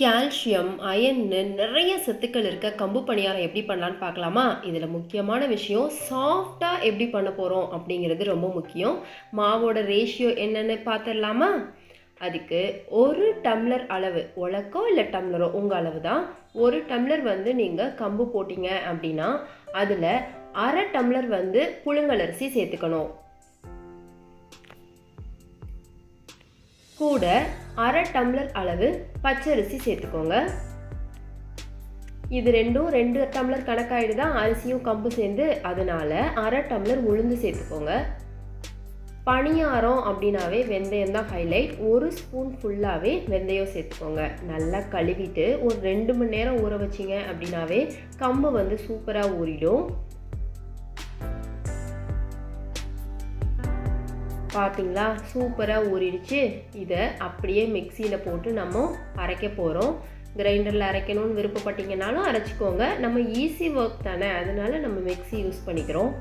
Calcium அயன்னு நிறைய சத்துக்கள் இருக்க கம்பு பணியாரம் எப்படி பண்ணலான்னு பார்க்கலாமா? இதில் முக்கியமான விஷயம் சாஃப்டாக எப்படி பண்ண போகிறோம் அப்படிங்கிறது ரொம்ப முக்கியம். மாவோட ரேஷியோ என்னன்னு பார்த்துடலாமா? அதுக்கு ஒரு டம்ளர் அளவு உலக்கோ இல்லை டம்ளரோ? உங்கள் அளவு தான் ஒரு டம்ளர் வந்து நீங்கள் கம்பு போட்டிங்க அப்படின்னா அதில் அரை டம்ளர் வந்து புழுங்கலரிசி சேர்த்துக்கணும். கூட அரை டம்ளர் அளவு பச்சரிசி சேர்த்துக்கோங்க. இது ரெண்டும் ரெண்டு டம்ளர் கணக்காயிடு தான் அரிசியும் கம்பு சேர்ந்து அதனால அரை டம்ளர் உளுந்து சேர்த்துக்கோங்க. பணியாரம் அப்படின்னாவே வெந்தயம் தான் ஹைலைட் ஒரு ஸ்பூன் ஃபுல்லாகவே வெந்தயம் சேர்த்துக்கோங்க. நல்லா கழுவிட்டு ஒரு ரெண்டு மணி நேரம் ஊற வச்சிங்க அப்படின்னாவே கம்பு வந்து சூப்பராக ஊறிடும். பார்த்திங்களா சூப்பராக ஊறிடுச்சு. இதை அப்படியே மிக்சியில் போட்டு நம்ம அரைக்க போகிறோம் கிரைண்டரில் அரைக்கணும்னு விருப்பப்பட்டீங்கனாலும் அரைச்சிக்கோங்க. நம்ம ஈஸி ஒர்க் தானே. அதனால நம்ம மிக்ஸி யூஸ் பண்ணிக்கிறோம்.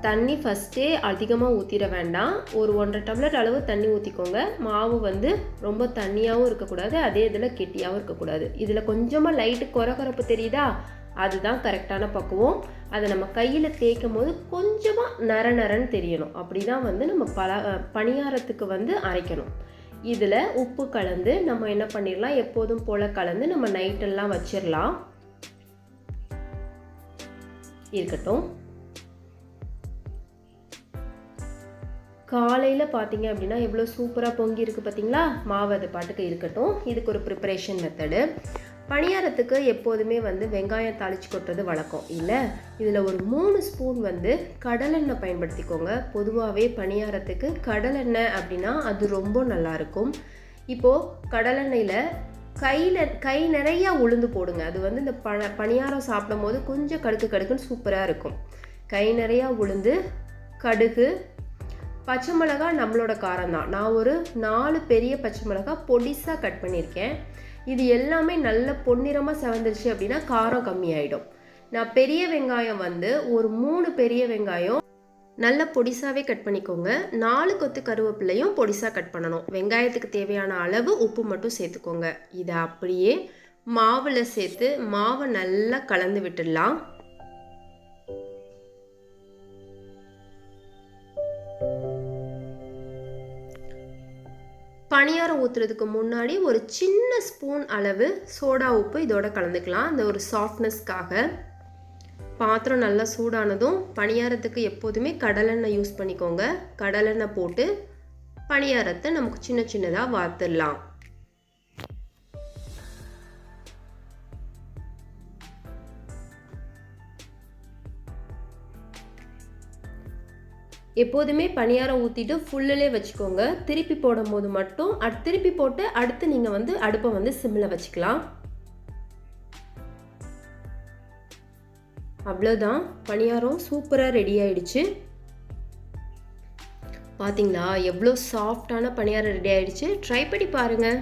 தண்ணி ஃபஸ்ட்டே அதிகமாக ஊற்றிட வேண்டாம். ஒரு ஒன்றரை டம்ளர் அளவு தண்ணி ஊற்றிக்கோங்க மாவு வந்து ரொம்ப தண்ணியாகவும் இருக்கக்கூடாது. அதே இதில் கெட்டியாகவும் இருக்கக்கூடாது. இதில் கொஞ்சமாக லைட்டு குறகுறப்பு தெரியுதா? அதுதான் கரெக்டான பக்குவம். அதை நம்ம கையில் தேய்க்கும் போது கொஞ்சமாக நர நரன்னு தெரியணும். அப்படி தான் வந்து நம்ம பல பணியாரத்துக்கு வந்து அரைக்கணும். இதில் உப்பு கலந்து நம்ம என்ன பண்ணிடலாம் எப்போதும் போல் கலந்து நம்ம நைட்டெல்லாம் வச்சிடலாம் இருக்கட்டும். காலையில் பார்த்தீங்க அப்படின்னா எவ்வளோ சூப்பராக பொங்கி இருக்குது பார்த்தீங்களா மாவு அது பாட்டுக்கு இருக்கட்டும். இதுக்கு ஒரு ப்ரிப்பரேஷன் மெத்தடு பணியாரத்துக்கு எப்போதுமே வந்து வெங்காயம் தாளிச்சு கொட்டுறது வழக்கம். இல்லை இதில் ஒரு மூணு ஸ்பூன் வந்து கடலெண்ணெய் பயன்படுத்திக்கோங்க. பொதுவாகவே பணியாரத்துக்கு கடலெண்ணெய் அப்படின்னா அது ரொம்ப நல்லாயிருக்கும். இப்போது கடலெண்ணெயில் கையில் கை நிறையா உளுந்து போடுங்க. அது வந்து இந்த பண பணியாரம் சாப்பிடும் போது கொஞ்சம் கடுக்கு கடுக்குன்னு சூப்பராக இருக்கும். கை நிறையா உளுந்து கடுகு பச்சை மிளகா நம்மளோட காரம் தான். நான் ஒரு நாலு பெரிய பச்சை மிளகா பொடிசாக கட் பண்ணியிருக்கேன். இது எல்லாமே நல்ல பொன்னிறமாக செவந்துருச்சு அப்படின்னா காரம் கம்மியாயிடும். நான் பெரிய வெங்காயம் வந்து ஒரு மூணு பெரிய வெங்காயம் நல்ல பொடிசாவே கட் பண்ணிக்கோங்க. நாலு கொத்து கருவேப்பிலையும் பொடிசாக கட் பண்ணணும். வெங்காயத்துக்கு தேவையான அளவு உப்பு மட்டும் சேர்த்துக்கோங்க. இதை அப்படியே மாவில் சேர்த்து மாவை நல்லா கலந்து விட்டுடலாம். பணியாரம் ஊற்றுறதுக்கு முன்னாடி ஒரு சின்ன ஸ்பூன் அளவு சோடா உப்பு இதோட கலந்துக்கலாம். அந்த ஒரு சாஃப்ட்னஸ்க்காக பாத்திரம் நல்லா சூடானதும் பணியாரத்துக்கு எப்போதுமே கடலெண்ணெய் யூஸ் பண்ணிக்கோங்க. கடலெண்ணெய் போட்டு பணியாரத்தை நமக்கு சின்ன சின்னதாக வார்த்துடலாம் எப்போதுமே பணியாரம் ஊற்றிட்டு ஃபுல்லிலே வச்சுக்கோங்க. திருப்பி போடும் போது மட்டும் அட் திருப்பி போட்டு அடுத்து நீங்கள் வந்து அடுப்பை வந்து சிம்மில் வச்சுக்கலாம். அவ்வளோதான் பணியாரம் சூப்பராக ரெடி ஆயிடுச்சு. பார்த்தீங்களா எவ்வளோ சாஃப்டான பணியாரம் ரெடி ஆயிடுச்சு. ட்ரை பண்ணி பாருங்கள்